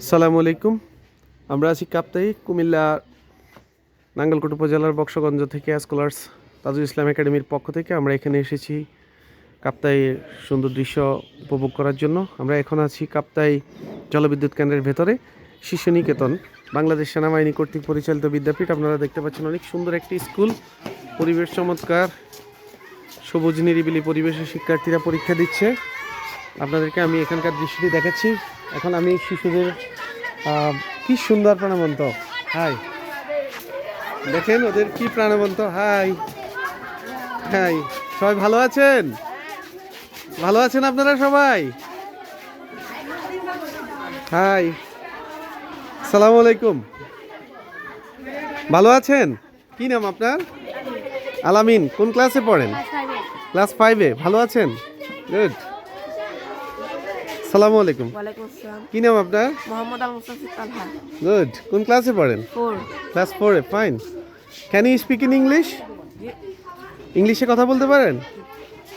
আসসালামু আলাইকুম। আমরা আছি কাপ্তাই, কুমিল্লা, নাঙ্গলকোট উপজেলার বক্সগঞ্জ থেকে স্কলার্স তাজুল ইসলাম একাডেমির পক্ষ থেকে আমরা এখানে এসেছি কাপ্তাই সুন্দর দৃশ্য উপভোগ করার জন্য। আমরা এখন আছি কাপ্তাই জলবিদ্যুৎ কেন্দ্রের ভেতরে শিশু নিকেতন বাংলাদেশ সেনাবাহিনী কর্তৃক পরিচালিত বিদ্যাপীঠ। আপনারা দেখতে পাচ্ছেন অনেক সুন্দর একটি স্কুল। পরিবেশ চমৎকার, সবুজ নিরিবিলি পরিবেশে শিক্ষার্থীরা পরীক্ষা দিচ্ছে। আপনাদেরকে আমি এখানকার দৃশ্যটি দেখাচ্ছি। এখন আমি শিশুদের কি সুন্দর প্রাণবন্ত। হাই। দেখেন ওদের কি প্রাণবন্ত। হাই। হাই। সবাই ভালো আছেন? ভালো আছেন আপনারা সবাই? হাই। সালাম আলাইকুম। ভালো আছেন? কি নাম আপনার? আলামিন কোন ক্লাসে পড়েন? ক্লাস ফাইভে ভালো আছেন? গুড সালামু আলাইকুম। কি নাম আপনার? মোহাম্মদ আল মুস্তাফিজ গুড কোন ক্লাসে পড়েন? ক্লাস ফোরে fine can you speak in English ইংলিশে কথা বলতে পারেন?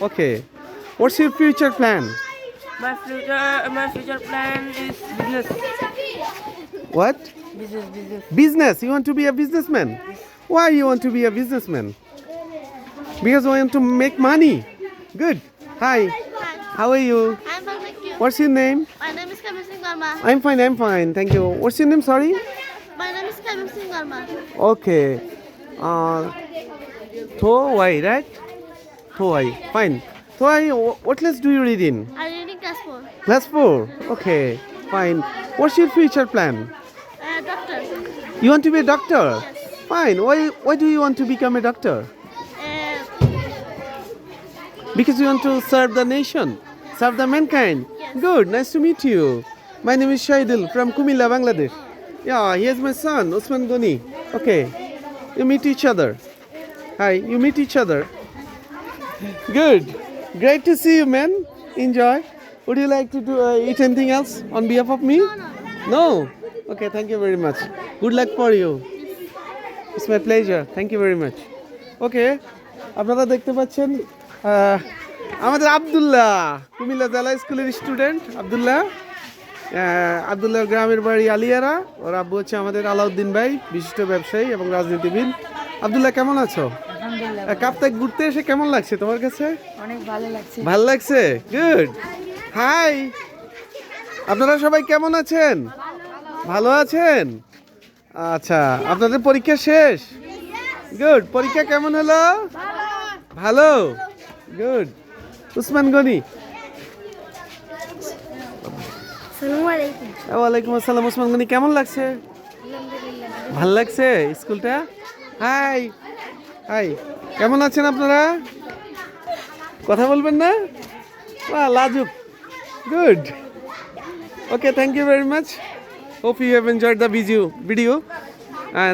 Okay what's your future plan my future my future plan is business what business business business. You want to be a businessman? Why you want to be a businessman? Because you want to make money. Good. Hi. How are you? I'm fine, thank you. What's your name My name is Kevin Singh Verma. i'm fine i'm fine thank you what's your name sorry My name is Kevin Singh Verma. Okay. Uh, Thowai, right? Thowai. Fine. Thowai, wh- what class do you read in? I'm reading class 4. Class 4. Okay. Fine. What's your future plan? Uh, doctor. You want to be a doctor? Yes. Fine. Why, why do you want to become a doctor? Uh, Because you want to serve the nation, serve the mankind. Good. Nice to meet you. My name is Shaidul from Kumilla, Bangladesh. Yeah, here's my son, Usman Goni. Okay. You meet each other. Hi, you meet each other. Good. Great to see you, man. Enjoy. Would you like to do, uh, eat anything else on behalf of me? No. Okay, thank you very much. Good luck for you. It's my pleasure. Thank you very much. Okay আপনারা দেখতে পাচ্ছেন আমাদের আবদুল্লাহ কুমিল্লা জেলা স্কুলের student Abdullah. Abdullah গ্রামের বাড়ি আলিয়ারা। ওর আব্বু হচ্ছে আমাদের আলাউদ্দিন ভাই বিশিষ্ট ব্যবসায়ী এবং রাজনীতিবিদ। আবদুল্লাহ কেমন আছো? কাপ্তায় ঘুরতে এসে কেমন লাগছে তোমার কাছে? অনেক ভালো লাগছে। ভালো লাগছে? গুড হাই আপনারা সবাই কেমন আছেন? ভালো আছেন? আচ্ছা আপনাদের পরীক্ষা শেষ? গুড পরীক্ষা কেমন হলো? ভালো। গুড উসমান গনি। ওয়ালাইকুম আসসালাম উসমান গনি কেমন লাগছে? ভালো। লাগছে স্কুলটা? হাই হাই কেমন আছেন আপনারা? কথা বলবেন না? বাহ লাজুক। Good okay thank you very much hope you have enjoyed the video video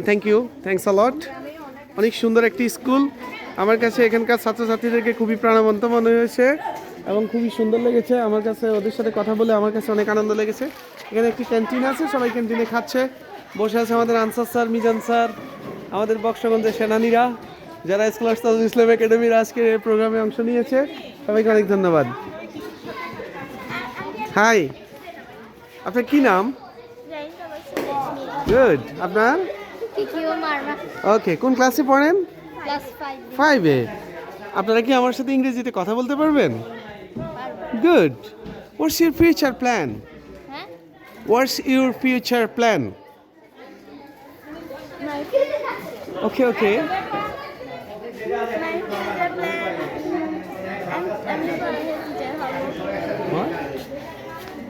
thank you thanks a lot অনেক সুন্দর একটি স্কুল। আমার কাছে এখানকার ছাত্রছাত্রীদেরকে খুবই প্রাণবন্ত মনে হয়েছে এবং খুবই সুন্দর লেগেছে। আমার কাছে ওদের সাথে কথা বলে আমার কাছে অনেক আনন্দ লেগেছে। এখানে একটি ক্যান্টিন আছে সবাই ক্যান্টিনে খাচ্ছে। বসে আছে আমাদের আনসার স্যার মিজান স্যার আমাদের বক্সগঞ্জের সেনানীরা যারা স্কলার্স তাজুল ইসলাম একাডেমির আজকের এই প্রোগ্রামে অংশ নিয়েছে। সবাইকে অনেক ধন্যবাদ। হাই আপনার কি নাম? গুড আপনার? ওকে কোন ক্লাসে পড়েন Class 5. ফাইভে আপনারা কি আমার সাথে ইংরেজিতে কথা বলতে পারবেন? Good what's your future plan? What's your future plan okay okay my future plan. I'm, I'm going to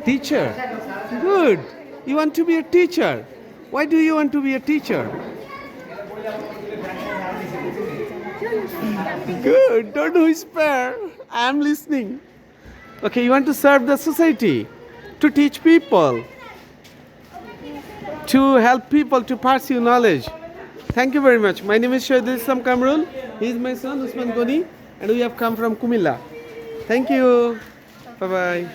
teacher good you want to be a teacher do you Good, don't whisper. I am listening. Okay, you want to serve the society, to teach people, to help people to pursue knowledge. Thank you very much. My name is Shahidul Islam Kamrul. He is my son, Usman Goni, and we have come from Kumila. Thank you. Bye bye.